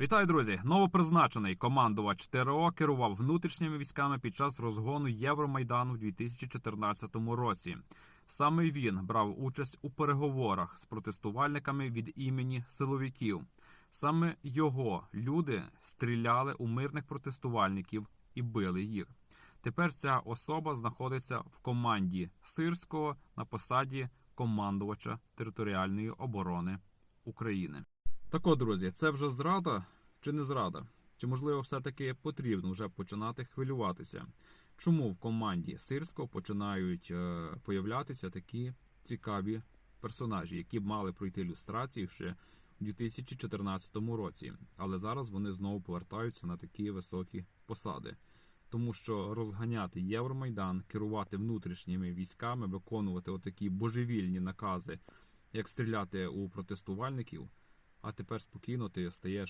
Вітаю, друзі! Новопризначений командувач ТРО керував внутрішніми військами під час розгону Євромайдану в 2014 році. Саме він брав участь у переговорах з протестувальниками від імені силовиків. Саме його люди стріляли у мирних протестувальників і били їх. Тепер ця особа знаходиться в команді Сирського на посаді командувача територіальної оборони України. Так от, друзі, це вже зрада чи не зрада? Чи можливо все-таки потрібно вже починати хвилюватися? Чому в команді Сирського починають е, появлятися такі цікаві персонажі, які б мали пройти люстрацію ще у 2014 році, але зараз вони знову повертаються на такі високі посади. Тому що розганяти Євромайдан, керувати внутрішніми військами, виконувати отакі божевільні накази, як стріляти у протестувальників, а тепер спокійно ти стаєш